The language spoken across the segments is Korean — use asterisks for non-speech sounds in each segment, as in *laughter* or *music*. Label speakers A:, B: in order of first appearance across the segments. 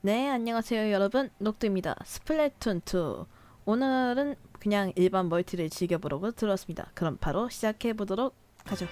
A: 네, 안녕하세요, 여러분. 녹두입니다. 스플래툰 2. 오늘은 그냥 일반 멀티를 즐겨보려고 들었습니다. 그럼 바로 시작해 보도록 하죠.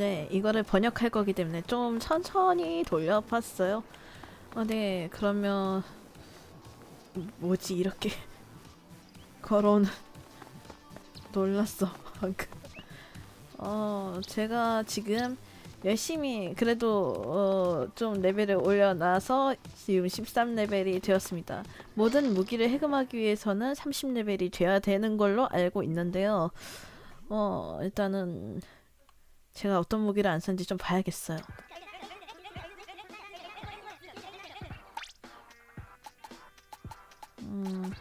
A: 네, 이거를 번역할 거기 때문에 좀 천천히 돌려봤어요. 어, 네, 그러면 뭐지 이렇게 *laughs* 걸어오는 *laughs* 놀랐어 방금. 어, 제가 지금 열심히 그래도 어, 좀 레벨을 올려놔서 지금 13레벨이 되었습니다. 모든 무기를 해금하기 위해서는 30레벨이 돼야 되는 걸로 알고 있는데요. 어, 일단은 제가 어떤 무기를 안 썼는지 좀 봐야겠어요. 음.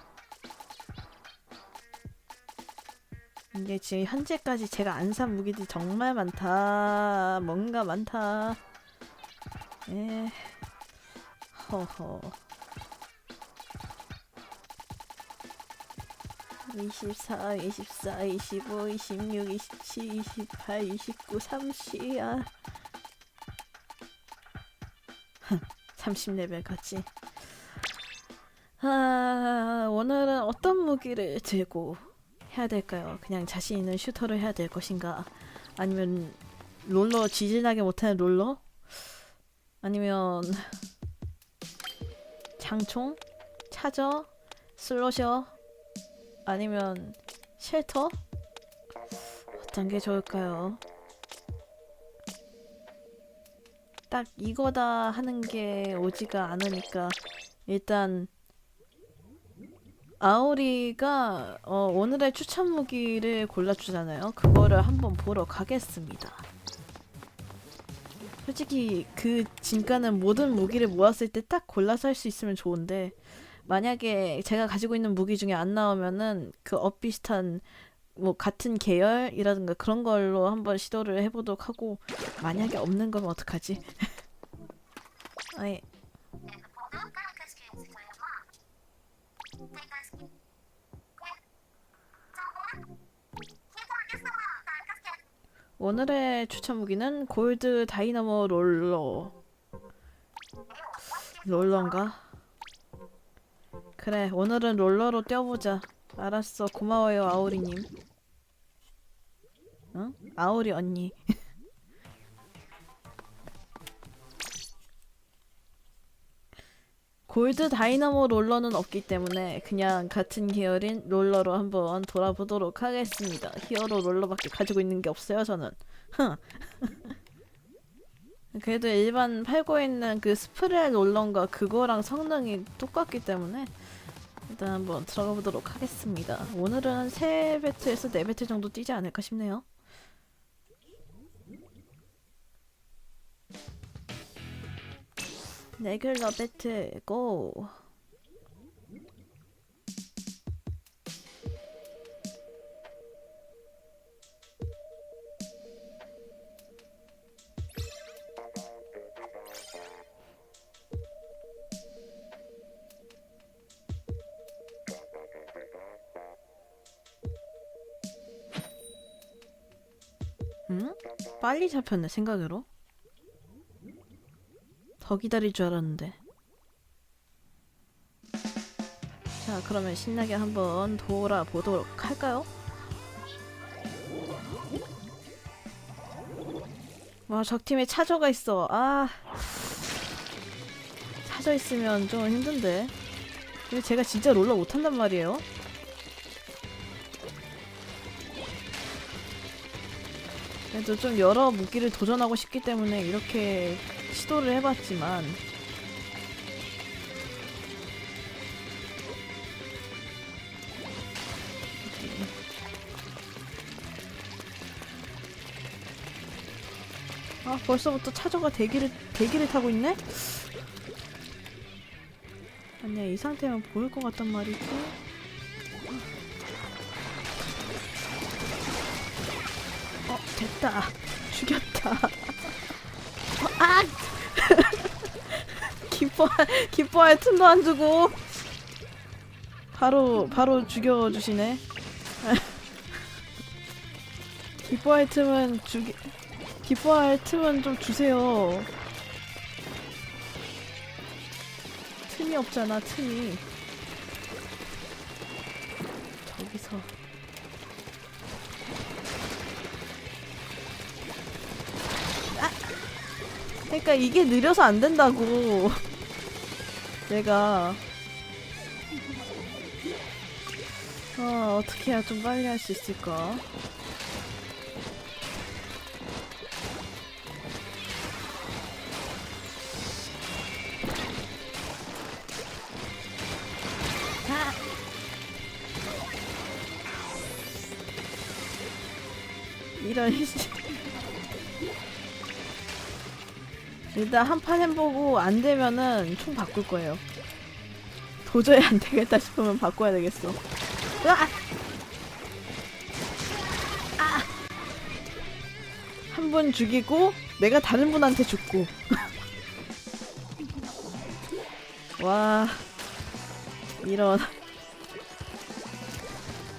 A: 이게 지금 현재까지 제가 안 산 무기들이 정말 많다. 뭔가 많다. 에. 허허. 24, 24, 25, 26, 27, 28, 29, 30, 아. 30레벨 같지. 아, 오늘은 어떤 무기를 들고 해야 될까요? 그냥 자신 있는 슈터를 해야 될 것인가? 아니면 롤러 지질나게 못하는 롤러? 아니면 장총? 차저? 슬로셔? 아니면 쉘터? 어떤 게 좋을까요? 딱 이거다 하는 게 오지가 않으니까 일단 아오리가 어, 오늘의 추천 무기를 골라주잖아요. 그거를 한번 보러 가겠습니다. 솔직히 그 진가는 모든 무기를 모았을 때 딱 골라서 할 수 있으면 좋은데 만약에 제가 가지고 있는 무기 중에 안 나오면은 그 엇비슷한 뭐 같은 계열이라든가 그런 걸로 한번 시도를 해보도록 하고 만약에 없는 거면 어떡하지? *laughs* 아니 오늘의 추천 무기는 골드 다이너모 롤러 롤러인가? 그래 오늘은 롤러로 뛰어보자. 알았어. 고마워요 아오리님. 응? 아오리 언니. *laughs* 골드 다이너모 롤러는 없기 때문에 그냥 같은 계열인 롤러로 한번 돌아보도록 하겠습니다. 히어로 롤러밖에 가지고 있는 게 없어요 저는. 흥. *laughs* 그래도 일반 팔고 있는 그 스프레 롤러인가 그거랑 성능이 똑같기 때문에 일단 한번 들어가 보도록 하겠습니다. 오늘은 3배트에서 4배트 정도 뛰지 않을까 싶네요. 레귤러 배트 고! 응? 빨리 잡혔네 생각으로 더 기다릴 줄 알았는데. 자, 그러면 신나게 한번 돌아보도록 할까요? 와, 적팀에 차저가 있어. 아. 차저 있으면 좀 힘든데. 근데 제가 진짜 롤러 못한단 말이에요. 그래도 좀 여러 무기를 도전하고 싶기 때문에 이렇게 시도를 해봤지만 아 벌써부터 차저가 대기를 대기를 타고 있네? 아니야 이 상태면 보일 것 같단 말이지. 됐다 죽였다. 어, 아 *laughs* 기뻐할 기뻐할 틈도 안 주고 바로 바로 죽여 주시네. *laughs* 기뻐할 틈은 주기 기뻐할 틈은 좀 주세요. 틈이 없잖아, 틈이. 그러니까 이게 느려서 안 된다고. 내가. 어, 어떻게 해야 좀 빨리 할 수 있을까? 아! 이런 *laughs* 일단 한 판 해보고 안 되면은 총 바꿀 거예요. 도저히 안 되겠다 싶으면 바꿔야 되겠어. 으아! 아! 한 분 죽이고 내가 다른 분한테 죽고. *laughs* 와. 이런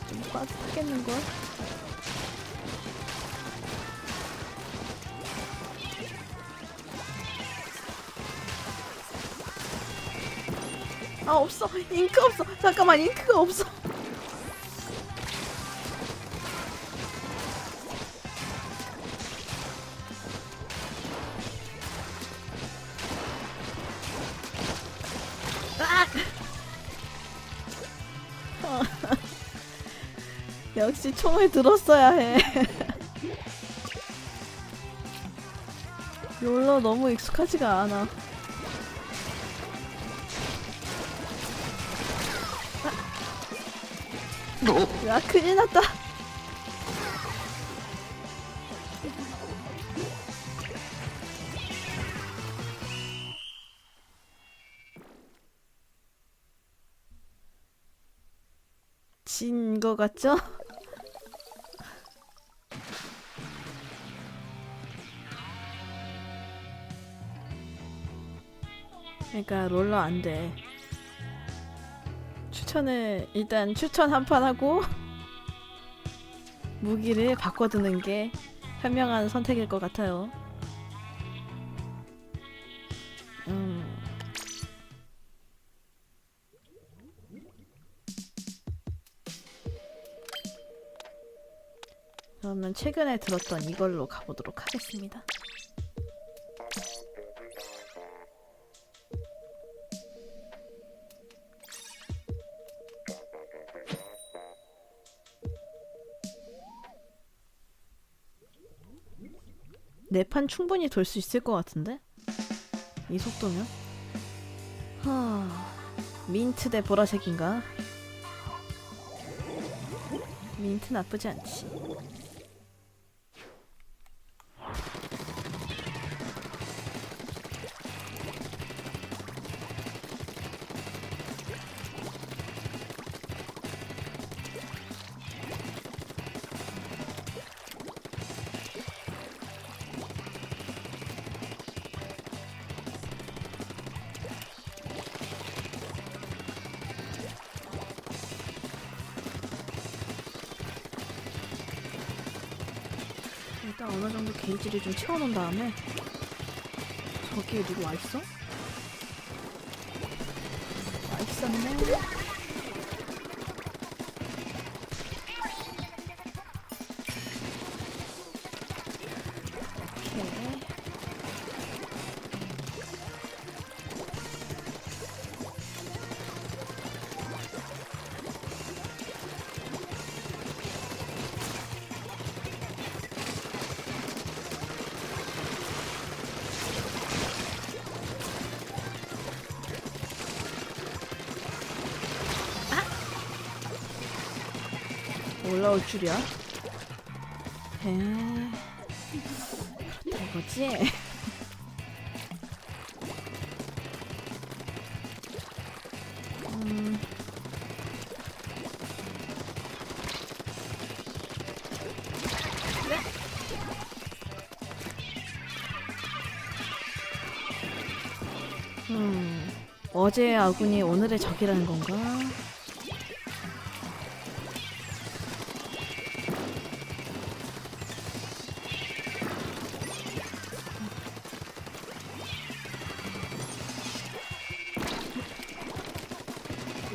A: 좀 빠지겠는걸? 아 없어 잉크 없어 잠깐만 잉크가 없어 아! 어. *laughs* 역시 총을 들었어야 해. *laughs* 롤러 너무 익숙하지가 않아. 아, 야 큰일 났다. 진 거 같죠? 그러니까 롤러 안 돼. 추천을 일단 추천 한 판 하고 *laughs* 무기를 바꿔두는 게 현명한 선택일 것 같아요. 음. 그러면 최근에 들었던 이걸로 가보도록 하겠습니다. 네 판 충분히 돌 수 있을 것 같은데? 이 속도면? 하... 민트 대 보라색인가? 민트 나쁘지 않지. 일단 어느 정도 게이지를 좀 채워놓은 다음에 저기에 누구 와있어? 와있었네 올라올 줄이야? 에 그렇다 이거지? 음, 음, 어제의 아군이 오늘의 적이라는 건가?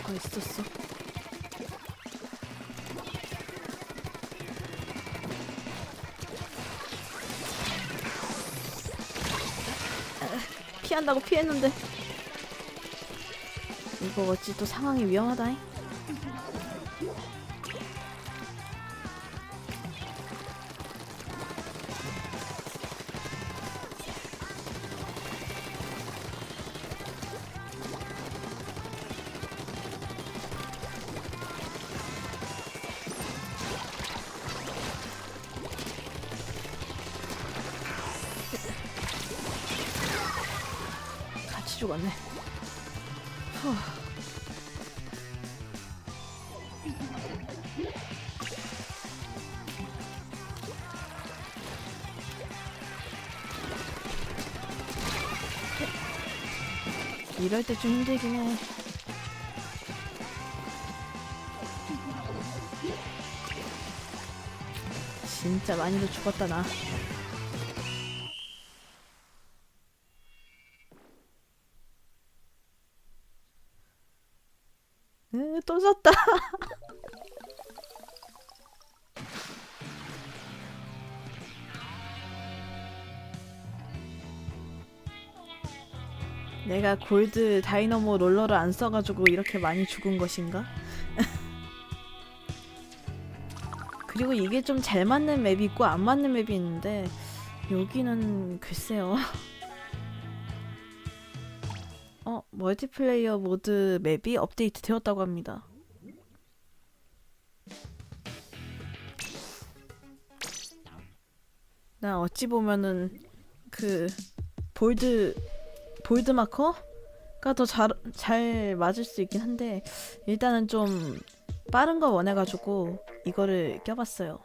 A: 뭐가 있었어? 아, 피한다고 피했는데 이거 어찌 또 상황이 위험하다잉 죽었네 후. 이럴 때 좀 힘들긴 해. 진짜 많이도 죽었다 나. 내가 골드 다이너모 롤러를 안 써가지고 이렇게 많이 죽은 것인가? *laughs* 그리고 이게 좀 잘 맞는 맵이 있고 안 맞는 맵이 있는데 여기는 글쎄요. *laughs* 어, 멀티플레이어 모드 맵이 업데이트 되었다고 합니다. 나 어찌 보면은 그 볼드 볼드 마커가 더 잘 잘 맞을 수 있긴 한데 일단은 좀 빠른 거 원해가지고 이거를 껴봤어요.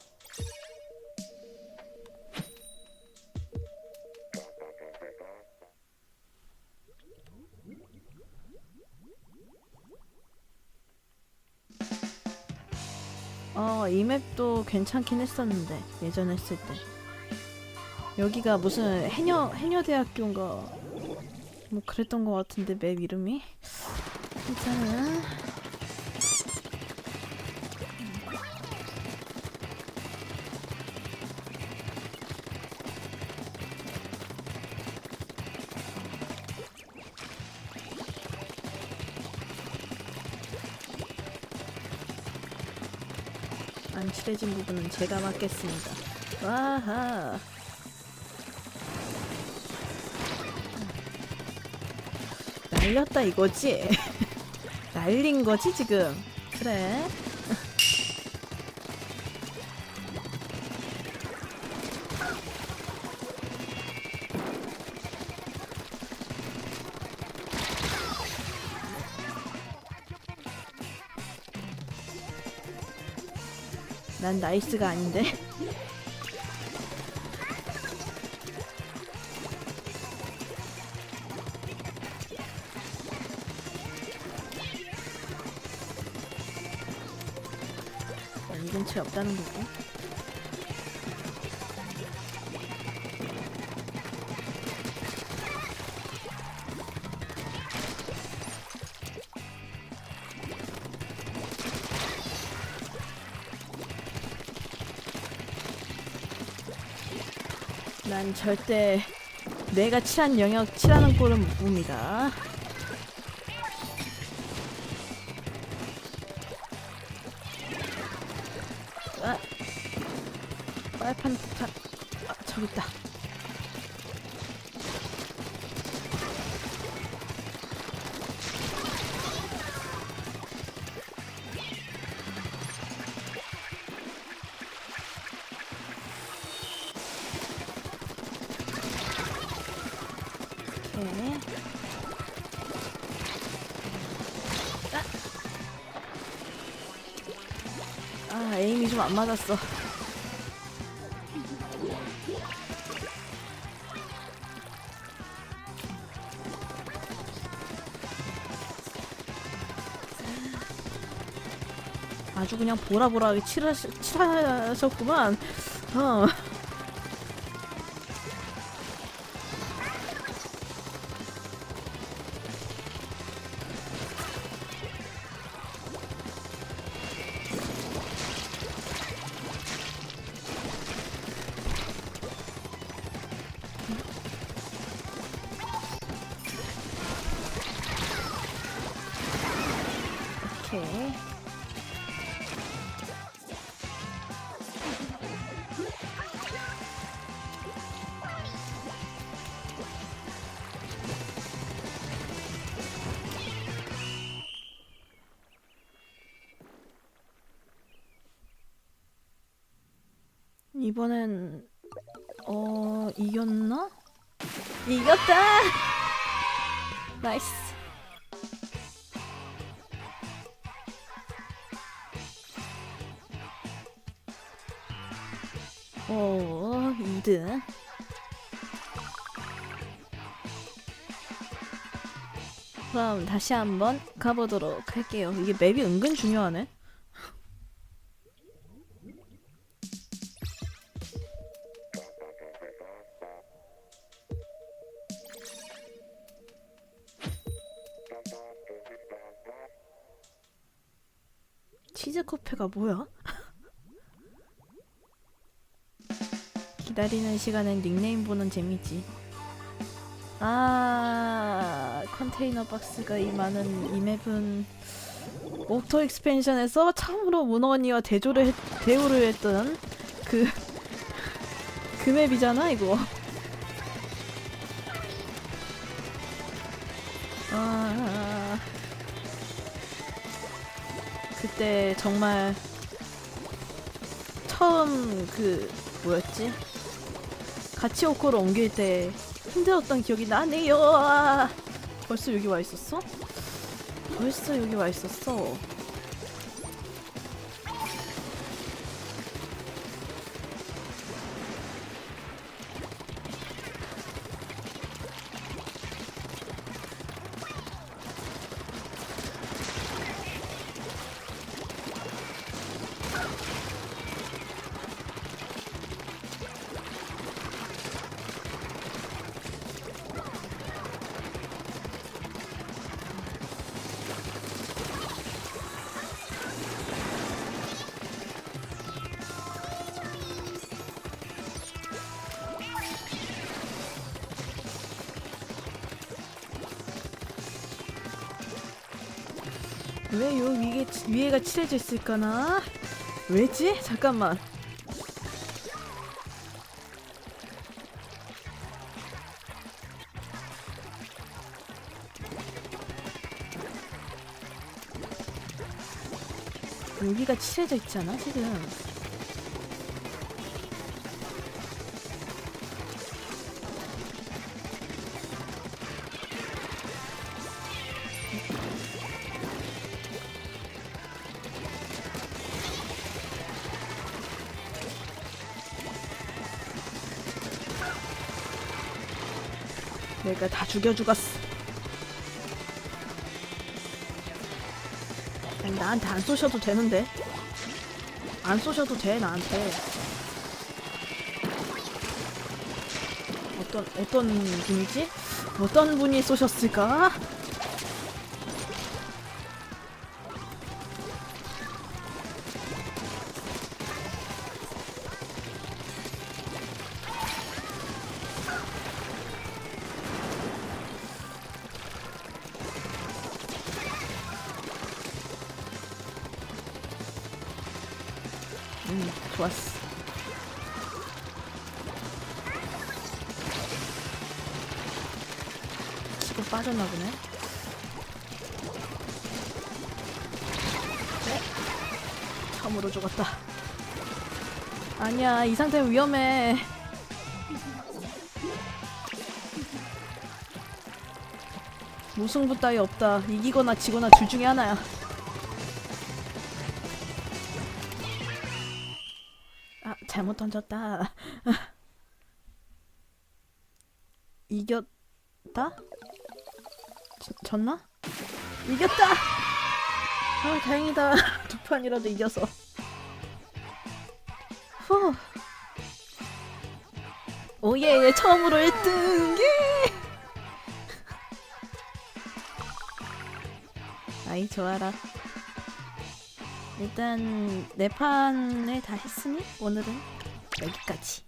A: 어, 이 맵도 괜찮긴 했었는데 예전에 했을 때 여기가 무슨 해녀 해녀 대학교인가 뭐 그랬던 것 같은데 맵 이름이 일단은 안 칠해진 부분은 제가 맡겠습니다. 와하. 날렸다 이거지? *laughs* 날린 거지 지금? 그래. 난 나이스가 아닌데. *laughs* 이 근처에 없다는 거고. 난 절대 내가 칠한 영역 칠하는 꼴은 못 봅니다. 오케이. 아, 아 에임이 좀 안 맞았어. 아주 그냥 보라보라하게 칠하, 칠하셨구만. 어. 이번엔 어 이겼나? 이겼다! 나이스. 오, 2등. 그럼 다시 한번 가보도록 할게요. 이게 맵이 은근 중요하네. 커피가 뭐야? *laughs* 기다리는 시간엔 닉네임 보는 재미지. 아, 컨테이너 박스가 이 많은 이 맵은 옥토 익스펜션에서 처음으로 문어언니와 대조를 했, 대우를 했던 그, *laughs* 그 맵이잖아, 이거. 그때 정말 처음 그 뭐였지? 같이 오코를 옮길 때 힘들었던 기억이 나네요. 아, 벌써 여기 와 있었어? 벌써 여기 와 있었어. 왜 요 위에 위에가 칠해져 있을까나? 왜지? 잠깐만. 여기가 칠해져 있잖아 지금. 내가 다 죽여 죽었어. 나한테 안 쏘셔도 되는데. 안 쏘셔도 돼 나한테. 어떤 어떤 분이지? 어떤 분이 쏘셨을까? 참으로 죽었다. 아니야, 이 상태면 위험해. 무승부 따위 없다. 이기거나 지거나 둘 중에 하나야. 아, 잘못 던졌다. *laughs* 이겼다? 졌- 졌나? 이겼다! 아, 다행이다. *laughs* 두 판이라도 이겨서. 오예, 처음으로 1등! 예! 아이, 좋아라. 일단 네 판을 다 했으니 오늘은 여기까지.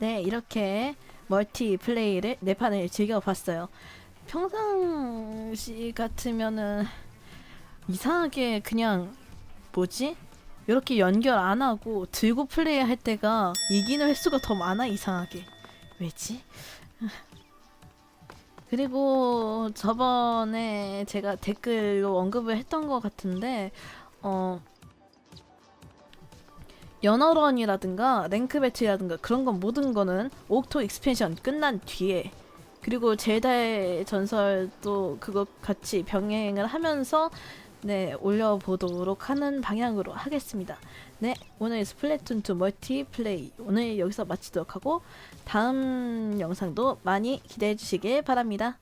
A: 네, 이렇게 멀티 플레이를 네 판을 즐겨봤어요. 평상시 같으면은 이상하게 그냥 뭐지? 이렇게 연결 안 하고 들고 플레이 할 때가 이기는 횟수가 더 많아 이상하게 왜지? *laughs* 그리고 저번에 제가 댓글로 언급을 했던 것 같은데 어 연어런이라든가 랭크 배틀이라든가 그런 건 모든 거는 옥토 익스펜션 끝난 뒤에 그리고 젤다의 전설도 그거 같이 병행을 하면서 네, 올려보도록 하는 방향으로 하겠습니다. 네, 오늘 스플래툰 2 멀티 플레이 오늘 여기서 마치도록 하고 다음 영상도 많이 기대해 주시길 바랍니다.